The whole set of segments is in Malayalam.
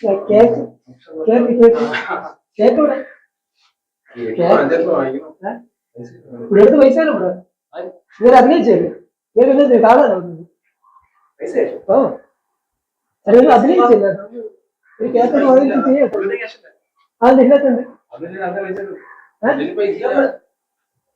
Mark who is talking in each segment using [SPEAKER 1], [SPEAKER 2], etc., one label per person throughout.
[SPEAKER 1] കേക്ക് കേക്ക് കേക്ക് കേക്ക് ഇവിടെ ഇവിടെ അടുത്ത് പൈസ ഇവിടെ ഇവർ അഭിനയിച്ചല്ലേ ഇവർ പിന്നെ കാണാനോ ഓ അല്ല അഭിനയിച്ചില്ല ഒരു കേക്ക് വാങ്ങിച്ച് ചെയ്യട്ടെ അത് ഇതിനകത്തുണ്ട്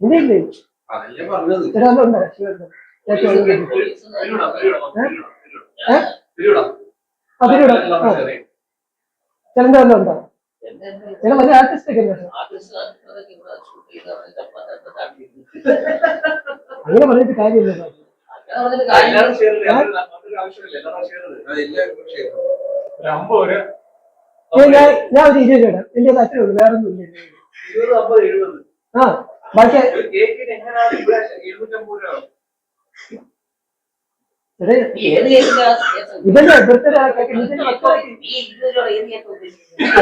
[SPEAKER 1] ഇല്ല ഇല്ലേ ചേട്ടാ അതുണ്ട് കേക്ക് അതിലൂടെ. ചിലന്റെ വല്ലതും ഉണ്ടോ ചില വലിയ ആർട്ടിസ്റ്റ് ഒക്കെ അങ്ങനെ പറഞ്ഞിട്ട് കാര്യമില്ല. ഞാൻ ഞാൻ ഒരു ഇരുപത് ഇടാം. എന്റെ അത്രേ ഉള്ളൂ. വേറെ ഒന്നും ഇല്ല ആ ബാക്കി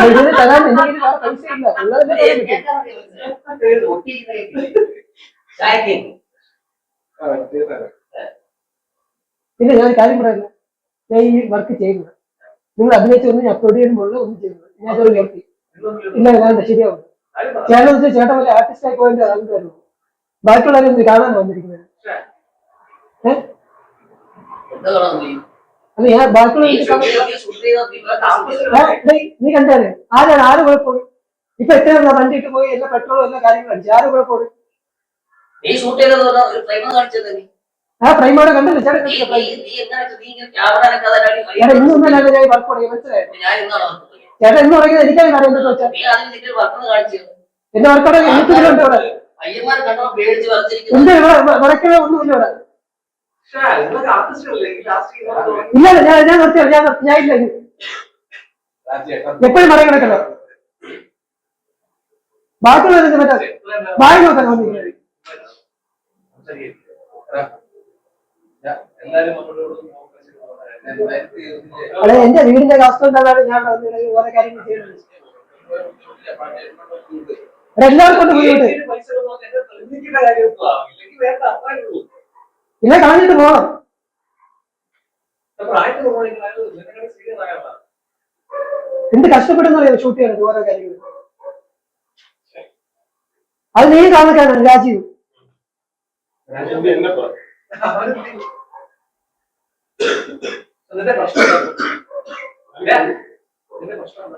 [SPEAKER 1] ഇതിന് തരാൻ പൈസ ഇല്ല. പിന്നെ ഞാൻ കാര്യം പറയുന്നു ഞാൻ ഈ വർക്ക് ചെയ്യുന്നു നിങ്ങൾ അഭിനയിച്ചൊന്നും ഞാൻ അപ്ലോഡ് ചെയ്യുമ്പോൾ ഒന്നും ചെയ്യുന്നു ഞാൻ അത് നിർത്തി. ഇല്ല ഞാൻ ശരിയാവും. ചേട്ടൻ വെച്ചാൽ ചേട്ടൻ വല്ല ആർട്ടിസ്റ്റ് ആയി പോയതിന്റെ ബാക്കിയുള്ളവരെ ഒന്ന് കാണാൻ വന്നിരിക്കുന്നത്. ഏഹ് അല്ല ഞാൻ ബാക്കിയുള്ള നീ കണ്ടാലേ ആരാണ് ആര് കുഴപ്പം ഇപ്പൊ എത്ര വണ്ടി ഇട്ട് പോയി? എല്ലാ പെട്രോളും എല്ലാ കാര്യങ്ങളും അടിച്ചു. ആര് കുഴപ്പമാണ്
[SPEAKER 2] നീ ഷൂട്ട് ചെയ്തത് ഒരു ഫ്രെയിം കാണിച്ചത് നീ.
[SPEAKER 1] ആ പ്രൈമോടെ കണ്ടല്ലോ. ചേട്ടൻ
[SPEAKER 2] നീ
[SPEAKER 1] കണ്ടില്ലേ.
[SPEAKER 2] നീ
[SPEAKER 1] frame?
[SPEAKER 2] നീ എങ്ങനെ നീ ഇങ്ങനെ ക്യാമറ അനക്കാതെ
[SPEAKER 1] ചേട്ടാ ഇന്നൊന്നല്ല ഞാൻ വർക്ക് തുടങ്ങി മനസ്സിലായോ? ഇന്ന് തുടങ്ങിയത് എനിക്കാണ് അറിയുന്നത് എന്റെ വർക്കോടെ എനിക്ക് ഇതിലുണ്ട് ഇവിടെ.
[SPEAKER 2] അയ്യന്മാർ കണ്ടോ പേടിച്ച് വരച്ചിരിക്കുന്നു
[SPEAKER 1] ഉണ്ട് ഇവിടെ വടക്കണ ഒന്നുമില്ല ഇവിടെ. ഇല്ല ഞാൻ ഞാൻ നിർത്തിയോ ഞാൻ ഞാൻ ഇല്ല. എപ്പോഴും മറ കിടക്കല്ലോ ബാക്കിയുള്ളവരെ മറ്റേ വായി നോക്കാൻ വന്നിരിക്കുന്നത് അതെ എന്റെ വീടിന്റെ അവസ്ഥ കൊണ്ടാണ് ഞാൻ ഓരോ കാര്യങ്ങൾ ചെയ്യുന്നത്. എല്ലാവർക്കും ബുദ്ധിമുട്ട്. പിന്നെ കളഞ്ഞിട്ട് പോകണം എന്ത് കഷ്ടപ്പെടുന്ന അറിയാം ഷൂട്ട് ചെയ്യണത് ഓരോ കാര്യങ്ങൾ. അത് നീ കാണാനാണ് രാജീവ്.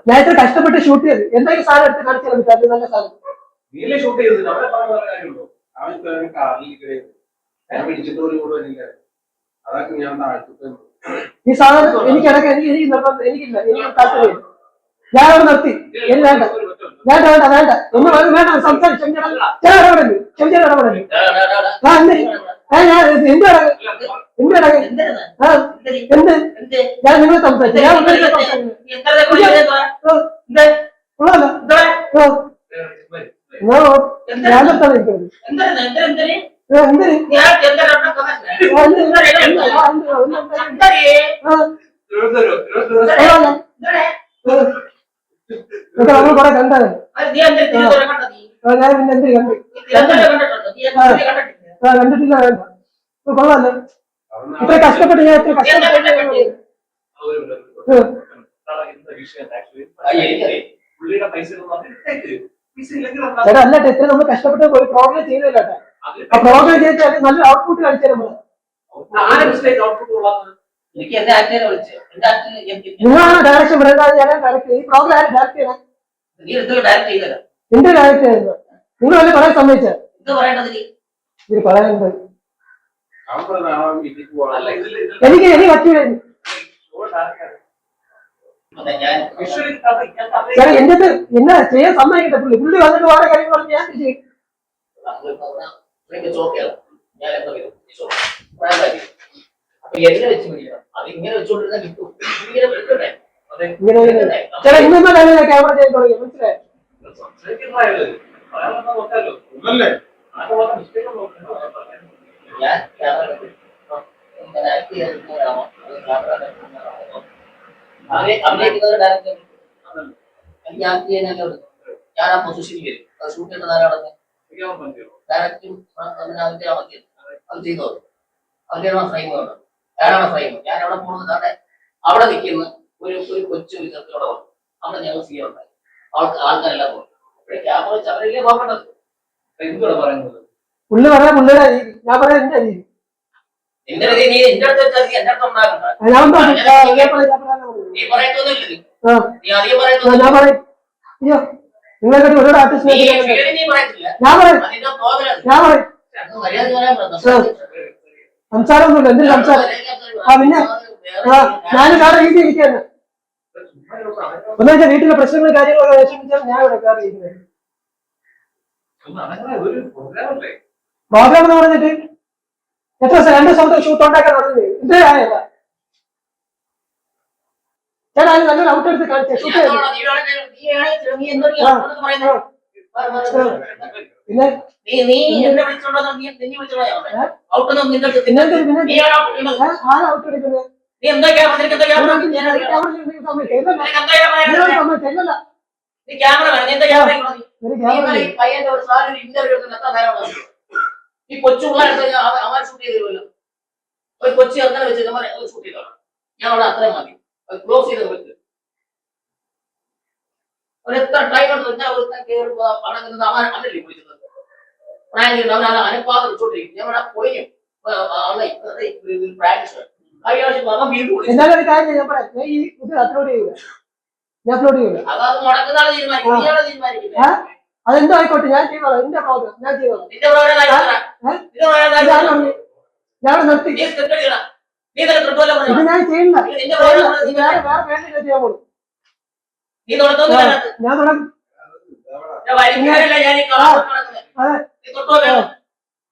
[SPEAKER 1] ഞാൻ ഇത്ര കഷ്ടപ്പെട്ട് ഷൂട്ട് ചെയ്ത്. എന്തായാലും സാധനം എടുത്ത് അത് നല്ല സാധനം.
[SPEAKER 3] നീലേ ഷൂട്ട് ചെയ്തത്? ഞാൻ പിടിച്ചിട്ട് ഒരു കൂടെ വരില്ല. അതൊക്കെ ഞാൻ താഴ്ത്തിട്ട്
[SPEAKER 1] ഈ സാധനം എനിക്ക് ഇടയ്ക്ക് എനിക്ക് എനിക്ക് നിർബന്ധം എനിക്കില്ല എനിക്ക് താല്പര്യം ഞാൻ അവിടെ നിർത്തി. എനിക്ക് വേണ്ട. വേണ്ട വേണ്ട വേണ്ട. ഒന്ന് വേണ്ട വേണ്ട സംസാരിച്ചു ചില ഇടപെടൽ ചെറിയ ഇടപെടൽ ആ എന്ത്? ഞാൻ എന്ത് ഇടക എന്ത് ഞാൻ നിങ്ങൾ സംസാരിച്ചു ഞാൻ ഉള്ളതല്ല. ഓ, ഞാൻ ഞാൻ നിർത്താൻ
[SPEAKER 2] കണ്ടിട്ടില്ല
[SPEAKER 1] വേണ്ട. കൊള്ളാല്ലേ ഇത്ര കഷ്ടപ്പെട്ട് ഞാൻ എത്ര കഷ്ടപ്പെട്ട്
[SPEAKER 3] പുള്ളിയുടെ പൈസ പൈസ ഇല്ലെങ്കിൽ
[SPEAKER 1] ചേട്ടാ അല്ല എത്ര നമ്മൾ കഷ്ടപ്പെട്ട് പോയി പ്രോബ്ലം ചെയ്തില്ല കേട്ടോ ജയിച്ചാൽ നല്ല ഔട്ട്പുട്ട്
[SPEAKER 2] എന്റെ ആക്ടർ
[SPEAKER 1] നിങ്ങളാണ് ഡയറക്ഷൻ പറയുന്നത് ഞാൻ ഡയറക്ട് ഈ പ്രോഗ്രാം ആരും ഡയറക്ട് ചെയ്യണം?
[SPEAKER 2] നീ എന്ത് ഡയറക്റ്റ് ചെയ്തല്ലോ
[SPEAKER 1] എന്റെ ഡയറക്ട് ചെയ്യുന്നത്? നിങ്ങൾ വല്ല പറയാൻ സമ്മതിച്ച?
[SPEAKER 2] എന്ത് പറയേണ്ടത് നീ.
[SPEAKER 1] ഇത്
[SPEAKER 3] അല്ല ഇതിൽ
[SPEAKER 1] എനിക്ക് എനിക്ക് പറ്റില്ല
[SPEAKER 2] ഞാൻ
[SPEAKER 3] വിഷ്വലി
[SPEAKER 1] ചേട്ടാ എന്റെ എന്നാ ചെയ്യാൻ സമ്മതിക്കട്ടെ പുള്ളി പുള്ളി വന്നിട്ട് വേറെ കാര്യങ്ങൾ ഞാൻ ചെയ്യും.
[SPEAKER 2] ചോദിക്കാം ഞാൻ എന്താ വരും. അപ്പൊ എങ്ങനെ വെച്ച് പിടിക്കണം? അത് ഇങ്ങനെ വെച്ചോണ്ടിരുന്ന കിട്ടും. ഇങ്ങനെ
[SPEAKER 1] ഇന്നൊന്നും ഞാൻ.
[SPEAKER 2] ഞാൻ ആ പൊസിഷനിൽ വരും. അത് ഷൂട്ട് ചെയ്യുന്ന ആരാണെന്ന് ഡയറക്റ്റും അതിന്റെ അവസ്ഥ അത് ചെയ്തോളൂ അവരുടെ ഫ്രെയിം വേണം ഞാനാണ് ഫ്രെയിം ഞാൻ അവിടെ പോകുന്നത് അവിടെ അവിടെ നിൽക്കുന്നു ഒരു ഒരു കൊച്ചു വിധത്തിലൂടെ വന്നു. അവിടെ ഞങ്ങൾ സി ഉണ്ടായി. ആൾക്ക് ആൾക്കാരെല്ലാം പോയി ഇവിടെ ക്യാമറ വെച്ച് അവരല്ലേ നോക്കേണ്ടത്
[SPEAKER 3] എന്തുവാ പറയുന്നത്?
[SPEAKER 1] പുള്ളി പറയാൻ പുള്ളിയുടെ ഞാൻ പറയാൻ എന്റെ രീതി.
[SPEAKER 2] നിന്റെ രീതി നീ എന്റെ അടുത്ത് വെച്ചാൽ നീ എന്റെ അടുത്ത് ഉണ്ടാകണ്ട. നീ പറയത്തൊന്നുമില്ല അധികം
[SPEAKER 1] ആ, നിങ്ങളെ ഒരുപാട്
[SPEAKER 2] നീ
[SPEAKER 1] ആർട്ടിസ്റ്റ് ഞാൻ പറയും. ഞാൻ പറയും. സംസാരമൊന്നുമില്ല. എന്തിനു സംസാരം? ആ, പിന്നെ? ഞാൻ വേറെ രീതി ഇരിക്കുന്നു ഒന്നും വെച്ചാൽ വീട്ടിലെ പ്രശ്നങ്ങൾ കാര്യങ്ങളൊക്കെ വിഷമിച്ചാൽ ഞാൻ ഇവിടെ വേറെ ഇരിക്കുന്നത്. പ്രോഗ്രാം എന്ന് പറഞ്ഞിട്ട്? എത്ര രണ്ട് സ്വന്തം ഷൂട്ട് ഉണ്ടാക്കാൻ നടന്നത് ഇതേ ആയല്ല ചേട്ടാ അത് നല്ലൊരു ഔട്ട് എടുത്ത് കാണിച്ചേ ഷൂട്ട് പിന്നെ?
[SPEAKER 2] ആരാ
[SPEAKER 1] ഔട്ട് എടുക്കുന്നത്?
[SPEAKER 2] നീ എന്താ ക്യാമറ എന്താ ക്യാമറ. നീ ക്യാമറ വേണം? എന്താ ക്യാമറ ഈ പയ്യന്റെ ഒരു സാധനം ഇന്റർവ്യൂ എടുക്കുന്ന എത്ര നേരം വന്നു? ഈ കൊച്ചു അവൻ ഷൂട്ട് ചെയ്ത് ഒരു കൊച്ചു അങ്ങനെ വെച്ച് നമ്മൾ ഷൂട്ട് ചെയ്തോളാം. ഞാൻ അവിടെ അത്രയും മതി. ക്ലോസ് ചെയ്ത് പറ്റും ഒരു എത്ര ടൈം എടുത്ത് വെച്ചാൽ കയറുമ്പോ അവിടെ നിന്ന് അവൻ അല്ലല്ലേ വിളിക്കുന്നത്? പ്രാങ്ക് അവൻ അത് അനുപാതം വെച്ചോണ്ടിരിക്കും ഞാൻ അവിടെ പൊളിഞ്ഞു. അവൻ
[SPEAKER 1] എന്നാലും ഒരു കാര്യം ഞാൻ പറയാം. ഞാൻ ഈ ഇത് അപ്ലോഡ് ചെയ്യൂല. ഞാൻ അപ്ലോഡ് അതെന്തോ ആയിക്കോട്ടെ ഞാൻ ചെയ്തോളാം എന്റെ പ്രോഗ്രാം ഞാൻ ചെയ്തോളാം? ഞാൻ നിർത്തി.
[SPEAKER 2] നീ. തന്നെ
[SPEAKER 1] ഇത് ഞാൻ
[SPEAKER 2] നിന്റെ
[SPEAKER 1] വേറെ വേറെ ചെയ്യാൻ പോകും
[SPEAKER 2] നീ
[SPEAKER 1] ഞാൻ തുടങ്ങി.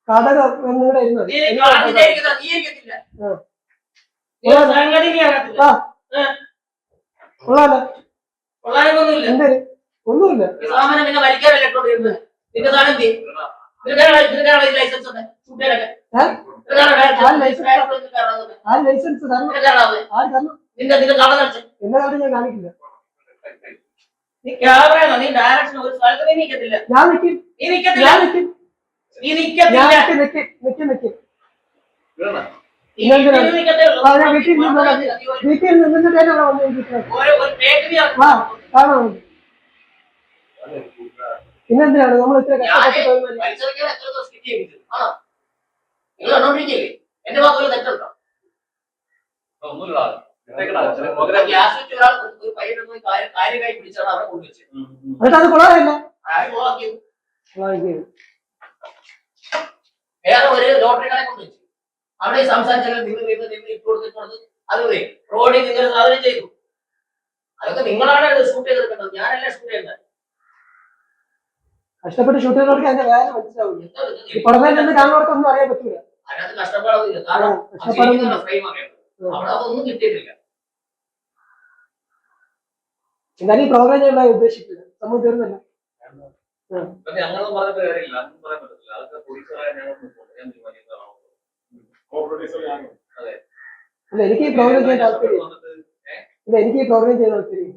[SPEAKER 1] കടക നിങ്ങളുടെ. എന്തേര്? ഒന്നുമില്ല. കാണിക്കില്ല.
[SPEAKER 2] നീ ക്യാമറയാണോ? നീ ഡയറക്ഷൻ ഒരു സ്ഥലത്ത് നീ.
[SPEAKER 1] ഞാൻ നിൽക്കും
[SPEAKER 2] നീ നീ വീട്ടിൽ
[SPEAKER 1] നിന്നിട്ട് വന്നിരിക്കുന്നത് പിന്നെന്തിനാണ്? നമ്മൾ ഇത്ര കഷ്ടപ്പെട്ട്?
[SPEAKER 2] നിങ്ങൾ? എന്റെ തെറ്റുണ്ടോ?
[SPEAKER 1] എന്നിട്ട് അത് കൊള്ളാറില്ല.
[SPEAKER 2] വേറെ ഒരു ലോട്ടറി കൊണ്ടു കൊണ്ടുവച്ചു അവിടെ സംസാരിച്ചാലും നിങ്ങൾ നിന്ന് നിങ്ങൾ ഇട്ട് കൊടുത്ത് കൊടുത്ത് അത് റോഡിൽ നിങ്ങൾ സാധനം ചെയ്തു. അതൊക്കെ നിങ്ങളാണ് ഷൂട്ട് ചെയ്തെടുക്കേണ്ടത്. ഞാനല്ല ഷൂട്ട് ചെയ്യേണ്ടത്?
[SPEAKER 1] കഷ്ടപ്പെട്ട് ഷൂട്ട് ചെയ്തവർക്ക് അതിന്റെ വേറെ മനസ്സിലാവില്ല? ഈ പുറമേ നിന്ന് കാണുന്നവർക്കൊന്നും അറിയാൻ പറ്റൂല.
[SPEAKER 2] അതിനകത്ത് കഷ്ടപ്പാടൊന്നുമില്ല. കാരണം അവിടെ അതൊന്നും കിട്ടിയിട്ടില്ല.
[SPEAKER 1] എന്നാലും ഈ പ്രോഗ്രാം ഞാൻ ഇവിടെ ഉദ്ദേശിക്കില്ല. നമ്മൾ തീർന്നല്ല. അല്ല എനിക്ക് ഈ പ്രോഗ്രാം ചെയ്യാൻ താല്പര്യം ഇല്ല. എനിക്ക് ഈ പ്രോഗ്രാം ചെയ്യാൻ താല്പര്യം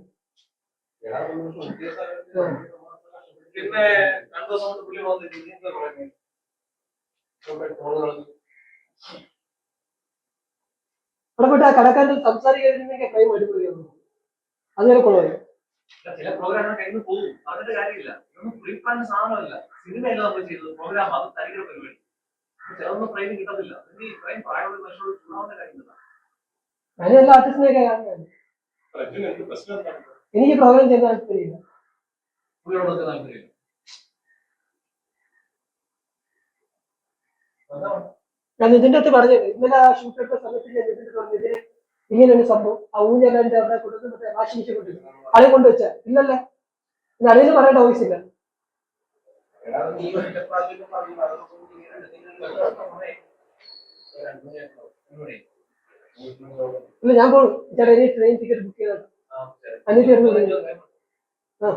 [SPEAKER 3] പിന്നെ രണ്ടു ദിവസം കൊണ്ട് പുള്ളി വന്നിട്ട് ഇനി എന്താ പറയുന്നത്
[SPEAKER 1] ആ കടക്കാരൻ സംസാരിക്കാതിരുന്നെങ്കിൽ ഫ്രെയിം അടിപൊളിയായിരുന്നു. അങ്ങനെ കൊള്ളാം
[SPEAKER 3] ചില പ്രോഗ്രാം കയ്യിൽ പോകും. പറഞ്ഞിട്ട് കാര്യമില്ല. ഇതൊന്നും പ്രീ പ്ലാൻ സാധനമല്ല സിനിമയല്ല നമ്മൾ ചെയ്തത്? പ്രോഗ്രാം അത് തരികിട പരിപാടി. ചിലതൊന്നും ഫ്രെയിം കിട്ടത്തില്ല. ഈ ഫ്രെയിം പ്രായമുള്ള മനുഷ്യരോട് ചൂടാവേണ്ട കാര്യമില്ല
[SPEAKER 1] ഞാൻ ആർട്ടിസ്റ്റിനെയൊക്കെ കാണുന്നത് എനിക്ക് പ്രോഗ്രാം ചെയ്യാൻ താല്പര്യമില്ല.
[SPEAKER 3] പുള്ളിയോടൊക്കെ താല്പര്യം.
[SPEAKER 1] ഞാൻ ഇതിന്റെ അടുത്ത് പറഞ്ഞത് ഇന്നലെ ആ ഷൂട്ട് എടുത്ത സമയത്ത് ഞാൻ ഇതിന്റെ പറഞ്ഞത് ഇങ്ങനെ ഒരു സംഭവം. ആ ഊഞ്ഞാലിന്റെ അവിടെ കൊടുത്ത് മറ്റേ വാഷിംഗ് മെഷീൻ കൊണ്ടിരുന്നു അളി കൊണ്ടുവച്ച. ഇല്ലല്ലേ. ഇന്ന് അളിയിൽ പറയേണ്ട ആവശ്യമില്ല ഇല്ല. ഞാൻ പോകും ചേട്ടാ ഇനി ട്രെയിൻ ടിക്കറ്റ് ബുക്ക് ചെയ്താൽ അനിയത്തി ആ.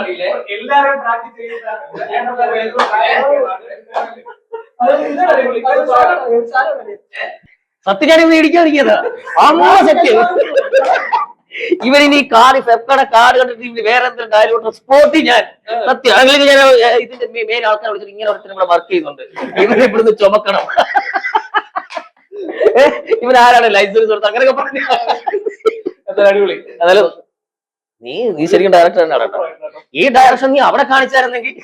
[SPEAKER 2] അറിയില്ലേ
[SPEAKER 3] എല്ലാരും പ്രാക്ടീസ് ചെയ്യുന്ന
[SPEAKER 2] സത്യം ഞാൻ ഇടിക്കാതിരിക്കുന്നതാ അമ്മ സത്യം? ഇവരിനി കാർഡ് ഫെഫ്കടെ കാർഡ് കണ്ടിട്ട് ഇവർ വേറെ എന്തെങ്കിലും കാര്യം സ്പോട്ടി ഞാൻ. സത്യം. അല്ലെങ്കിൽ ഞാൻ ഇതിന്റെ മെയിൻ ആൾക്കാരെ വിളിച്ചിട്ട് ഇങ്ങനെ ഒരുത്തരും ഇവിടെ വർക്ക് ചെയ്യുന്നുണ്ട്. ഇവരെ ഇവിടുന്ന് ചുമക്കണം. ഏ, ഇവരാരാണ് ലൈസൻസ് കൊടുത്ത് അങ്ങനെയൊക്കെ പറഞ്ഞു.
[SPEAKER 3] അടിപൊളി.
[SPEAKER 2] അതായത് നീ നീ ശരിക്കും ഡയറക്ടർ തന്നെ ഈ ഡയറക്ഷൻ നീ അവിടെ കാണിച്ചായിരുന്നെങ്കിൽ